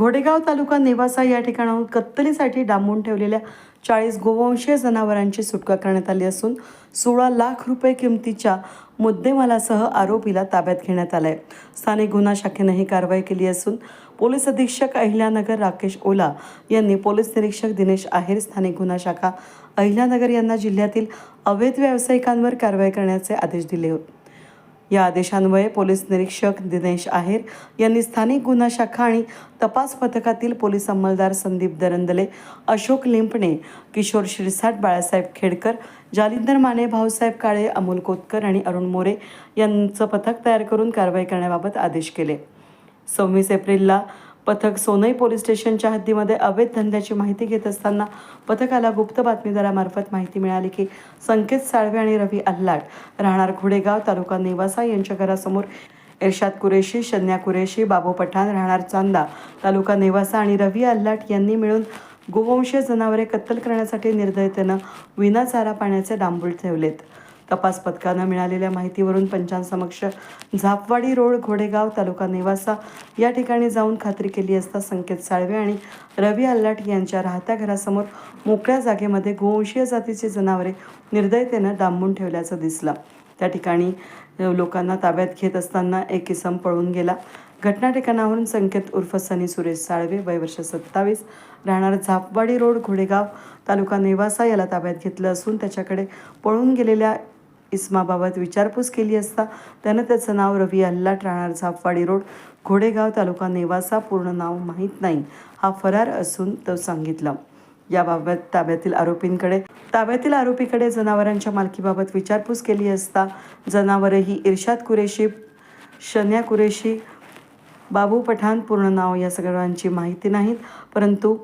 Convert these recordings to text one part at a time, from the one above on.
घोडेगाव तालुका नेवासा या ठिकाणाहून कत्तलीसाठी डांबून ठेवलेल्या चाळीस गोवंशीय जनावरांची सुटका करण्यात आली असून सोळा लाख रुपये किमतीच्या मुद्देमालासह आरोपीला ताब्यात घेण्यात आलाय. स्थानिक गुन्हा शाखेनं ही कारवाई केली असून पोलीस अधीक्षक अहिल्यानगर राकेश ओला यांनी पोलीस निरीक्षक दिनेश आहेर स्थानिक गुन्हा शाखा अहिल्यानगर यांना जिल्ह्यातील अवैध व्यावसायिकांवर कारवाई करण्याचे आदेश दिले होते. या आदेशान्वये पोलीस निरीक्षक दिनेश आहेर यांनी स्थानिक गुन्हा शाखा आणि तपास पथकातील पोलीस अंमलदार संदीप दरंदले अशोक लिंपणे किशोर शिरसाट बाळासाहेब खेडकर जालिंदर माने भाऊसाहेब काळे अमोल कोतकर आणि अरुण मोरे यांचं पथक तयार करून कारवाई करण्याबाबत आदेश केले. सव्वीस एप्रिलला पथक सोनई पोलीस स्टेशनच्या हद्दीमध्ये अवैध धंद्याची माहिती घेत असताना पथकाला गुप्त बातमीदारामार्फत माहिती मिळाली की संकेत साळवे आणि रवी अल्लाट राहणार घुडेगाव तालुका नेवासा यांच्या घरासमोर इर्शाद कुरेशी शन्या कुरेशी बाबू पठाण राहणार चांदा तालुका नेवासा आणि रवी अल्लाट यांनी मिळून गोवंशीय जनावरे कत्तल करण्यासाठी निर्दयतेनं विना चारा पाण्याचे डांबूळ ठेवलेत. तपास पथकानं मिळालेल्या माहितीवरून पंचांसमक्ष झापवाडी रोड घोडेगाव तालुका नेवासा या ठिकाणी जाऊन खात्री केली असता संकेत साळवे आणि रवी अल्लाट यांच्या राहत्या घरासमोर मोकळ्या जागेमध्ये गोवंशीय जातीची जनावरे निर्दयतेनं डांबून ठेवल्याचं दिसलं. त्या ठिकाणी लोकांना ताब्यात घेत असताना एक इसम पळून गेला. घटना ठिकाणावरून संकेत उर्फ सनी सुरेश साळवे वय वर्ष सत्तावीस राहणार झापवाडी रोड घोडेगाव तालुका नेवासा याला ताब्यात घेतलं असून त्याच्याकडे पळून गेलेल्या इस्माबाबत विचारपूस केली असता त्यानं त्याचं नाव रवी अल्लाट राहणार झापवाडी रोड घोडेगाव तालुका नेवासा पूर्ण नाव माहीत नाही हा फरार असून तो सांगितलं. याबाबत ताब्यातील आरोपींकडे ताब्यातील आरोपीकडे जनावरांच्या मालकीबाबत विचारपूस केली असता जनावरही इर्शाद कुरेशी शन्या कुरेशी बाबू पठाण पूर्ण नाव या सगळ्यांची माहिती नाहीत परंतु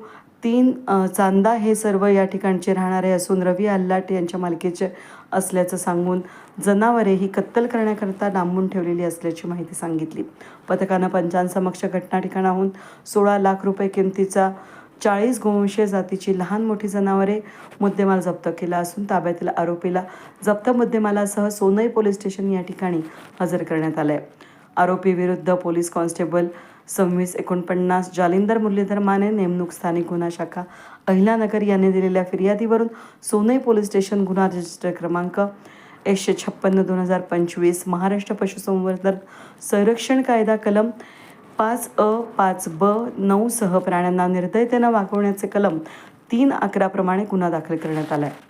तीन चांदा हे सर्व या ठिकाणचे राहणारे असून रवी अल्लाट यांच्या मालकीचे असल्याचं सांगून जनावरे ही कत्तल करण्याकरता डांबून ठेवलेली असल्याची माहिती सांगितली. पथकानं पंचांसमक्ष घटना ठिकाणाहून सोळा लाख रुपये किमतीचा चाळीस गोवंशीय जातीची लहान मोठी जनावरे मुद्देमाल जप्त केला असून ताब्यातील आरोपीला जप्त मुद्देमालासह सोनई पोलीस स्टेशन या ठिकाणी हजर करण्यात आलं आहे आरोपी विरुद्ध पोलीस कॉन्स्टेबल सव्वीस एकोणपन्नास जालिंदर मुरलीधर माने नेमणूक स्थानिक गुन्हा शाखा अहिलानगर यांनी दिलेल्या फिर्यादीवरून सोनई पोलीस स्टेशन गुन्हा रजिस्टर क्रमांक एकशे छप्पन्न दोन हजार पंचवीस महाराष्ट्र पशुसंवर्धन संरक्षण कायदा कलम पाच अ पाच ब नऊ सह प्राण्यांना निर्दयतेनं वागवण्याचे कलम तीन अकराप्रमाणे गुन्हा दाखल करण्यात आला आहे